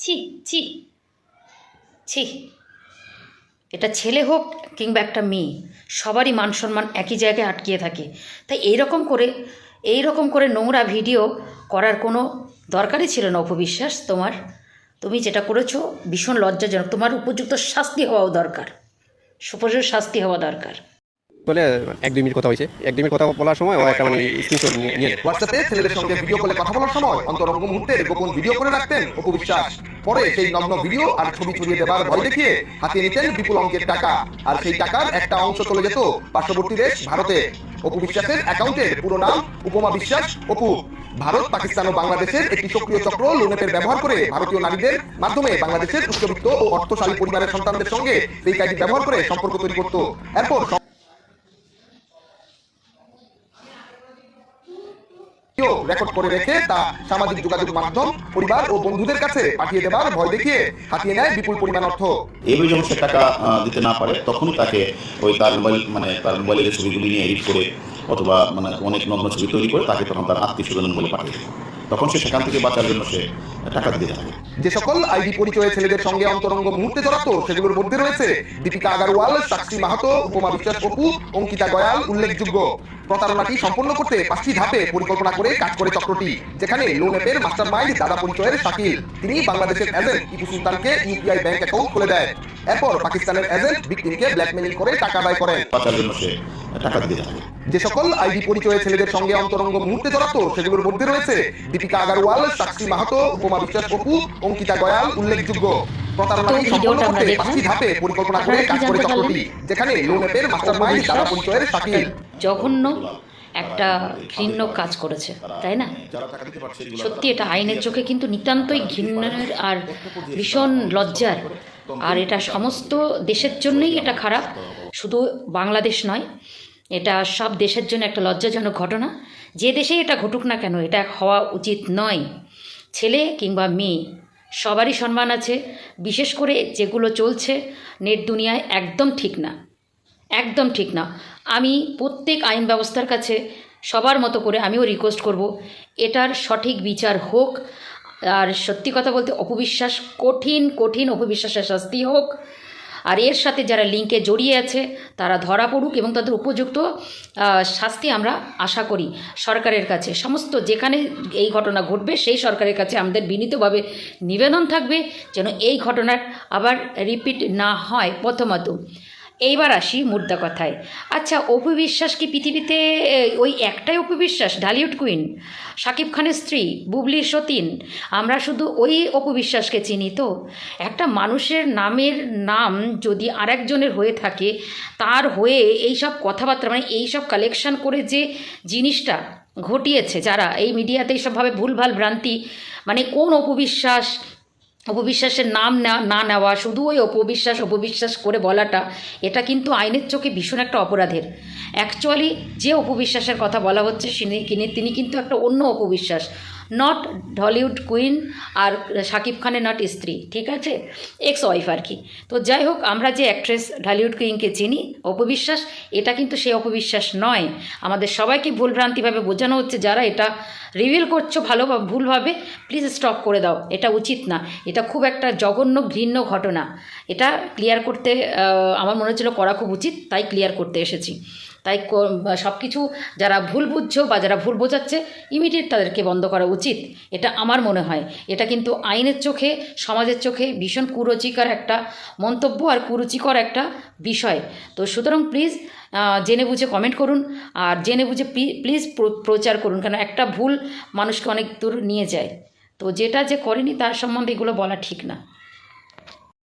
ছি ছি ছি। এটা ছেলে হোক কিংবা একটা মেয়ে, সবারই মান সম্মান একই জায়গায় আটকিয়ে থাকে। তাই এই রকম করে এই রকম করে নোংরা ভিডিও করার কোনো দরকারই ছিল না, অপবিশ্বাস তোমার। তুমি যেটা করেছ ভীষণ লজ্জাজনক। তোমার উপযুক্ত শাস্তি হওয়াও দরকার। সুপযুক্ত শাস্তি হওয়া দরকার। বলে এক দুই মিনিট কথা হয়েছে। এক দুই মিনিট কথা বলার সময় ও একটা মানে স্ক্রিনশট নিয়ে হোয়াটসঅ্যাপে ছেলেদের সঙ্গে ভিডিও কলে কথা বলার সময় অন্তরঙ্গ মুহূর্তে গোপন ভিডিও করে রাখতেন অপু বিশ্বাস পরে সেই নগ্ন ভিডিও আর ছবি ছড়িয়ে দেবার ভয় দেখিয়ে নিতেন বিপুল অঙ্কের টাকা। আর সেই টাকার একটা অংশ চলে যেত পার্শ্ববর্তী দেশ ভারতে। অপু বিশ্বাসের অ্যাকাউন্টের পুরো নাম উপমা বিশ্বাস অপু। ভারত, পাকিস্তান ও বাংলাদেশের একটি সক্রিয় চক্র লোনেটের ব্যবহার করে ভারতীয় নারীদের মাধ্যমে বাংলাদেশের উচ্চবিত্ত ও অর্থশালী পরিবারের সন্তানদের সঙ্গে সেই কাজটি ব্যবহার করে সম্পর্ক তৈরি করত। এরপর ভিডিও রেকর্ড করে রেখে তা সামাজিক যোগাযোগ মাধ্যম, পরিবার ও বন্ধুদের কাছে পাঠিয়ে দেবার ভয় দেখিয়ে হাতিয়ে নেয় বিপুল পরিমাণ অর্থ এভাবে যখন সে টাকা দিতে না পারে তখন তাকে ওই তার মোবাইল মানে তার মোবাইলের ছবিগুলি নিয়ে এডিট করে অথবা মানে অনেক নগ্ন ছবি তৈরি করে তাকে তখন তার আত্মীয় স্বজন বলে পাঠিয়ে দেয়। তখন সে সেখান থেকে বাঁচার জন্য সে টাকা দিতে থাকে। যে সকল আইডি পরিচয়ে ছেলেদের সঙ্গে অন্তরঙ্গ মুহূর্তে জড়াতো সেগুলোর মধ্যে রয়েছে দীপিকা আগারওয়াল সাক্ষী মাহাতো উপমা বিশ্বাস অপু অঙ্কিতা গয়াল উল্লেখযোগ্য। প্রতারণাটি সম্পন্ন করতে পাঁচটি ধাপে পরিকল্পনা করে কাজ করে চক্রটি যেখানে লোন অ্যাপের মাস্টার মাইন্ড দাদা পরিচয়ের শাকিল। তিনি বাংলাদেশের এজেন্ট টিপু সুলতানকে ইউপিআই ব্যাংক অ্যাকাউন্ট খুলে দেয়। এরপর পাকিস্তানের এজেন্ট ভিকটিমকে ব্ল্যাকমেইল করে টাকা আদায় করেন। টাকা দিতে থাকে। যে সকল আইডি পরিচয়ে ছেলেদের সঙ্গে অন্তরঙ্গ মুহূর্তে জড়াতো সেগুলোর মধ্যে রয়েছে দীপিকা আগারওয়াল সাক্ষী মাহাতো উপমা বিশ্বাস অপু অঙ্কিতা গয়াল উল্লেখযোগ্য প্রতারণাটি সম্পন্ন করতে পাঁচটি ধাপে পরিকল্পনা করে কাজ করে চক্রটি যেখানে লোন অ্যাপের মাস্টার দাদা পরিচয়ের শাকিল। জঘন্য একটা ঘৃণ্য কাজ করেছে তাই না? সত্যি এটা আইনের চোখে কিন্তু নিতান্তই ঘৃণার আর ভীষণ লজ্জার। আর এটা সমস্ত দেশের জন্যই এটা খারাপ। শুধু বাংলাদেশ নয়, এটা সব দেশের জন্য একটা লজ্জাজনক ঘটনা। যে দেশেই এটা ঘটুক না কেন, এটা হওয়া উচিত নয়। ছেলে কিংবা মেয়ে, সবারই সম্মান আছে। বিশেষ করে যেগুলো চলছে নেট দুনিয়ায় একদম ঠিক না, একদম ঠিক না। আমি প্রত্যেক আইন ব্যবস্থার কাছে সবার মতো করে আমিও রিকোয়েস্ট করব, এটার সঠিক বিচার হোক। আর সত্যি কথা বলতে, অপবিশ্বাস কঠিন কঠিন অপবিশ্বাসের শাস্তি হোক। আর এর সাথে যারা লিঙ্কে জড়িয়ে আছে, তারা ধরা পড়ুক এবং তাদের উপযুক্ত শাস্তি আমরা আশা করি সরকারের কাছে। সমস্ত যেখানে এই ঘটনা ঘটবে, সেই সরকারের কাছে আমাদের বিনীতভাবে নিবেদন থাকবে যেন এই ঘটনার আবার রিপিট না হয় প্রথমত। এইবার আসি মুদ্রা কথায়। আচ্ছা অপু বিশ্বাস কি পৃথিবীতে ওই একটাই অপু বিশ্বাস? ঢালিউড কুইন শাকিব খানের স্ত্রী বুবলি সতীন, আমরা শুধু ওই অপু বিশ্বাসকে চিনি তো? একটা মানুষের নামের নাম যদি আরেকজনের হয়ে থাকে, তার হয়ে এই সব কথাবার্তা মানে এই সব কালেকশন করে যে জিনিসটা ঘটিয়েছে, যারা এই মিডিয়াতে এইসবভাবে ভুলভাল ভ্রান্তি মানে কোন অপবিশ্বাস অপবিশ্বাসের নাম না- নেওয়া, শুধু ওই অপবিশ্বাস অপবিশ্বাস করে বলাটা, এটা কিন্তু আইনের চোখে ভীষণ একটা অপরাধের। অ্যাকচুয়ালি যে অপবিশ্বাসের কথা বলা হচ্ছে তিনি- তিনি কিন্তু একটা অন্য অপবিশ্বাস। নট ঢলিউড কুইন আর শাকিব খানের নট স্ত্রী, ঠিক আছে? এক্স ওয়াইফ আর কি। তো যাই হোক, আমরা যে অ্যাক্ট্রেস ঢালিউড কুইনকে চিনি, অপবিশ্বাস, এটা কিন্তু সেই অপবিশ্বাস নয়। আমাদের সবাইকে ভুলভ্রান্তিভাবে বোঝানো হচ্ছে, যারা এটা রিভিল করছ ভালো বা ভুলভাবে প্লিজ স্টপ করে দাও। এটা উচিত না। এটা খুব একটা জঘন্য, ঘৃণ্য ঘটনা। এটা ক্লিয়ার করতে আমার মনে হচ্ছিল করা খুব উচিত, তাই ক্লিয়ার করতে এসেছি। তাই সব কিছু যারা ভুল বুঝছ বা যারা ভুল বোঝাচ্ছে ইমিডিয়েট তাদেরকে বন্ধ করা উচিত। এটা আমার মনে হয়। এটা কিন্তু আইনের চোখে, সমাজের চোখে ভীষণ কুরুচিকর একটা মন্তব্য আর কুরুচিকর একটা বিষয়। তো সুতরাং প্লিজ জেনে বুঝে কমেন্ট করুন আর জেনে বুঝে প্লিজ প্রচার করুন কেন একটা ভুল মানুষকে অনেক দূর নিয়ে যায়। তো যেটা যে করেনি তার সম্বন্ধে এগুলো বলা ঠিক না।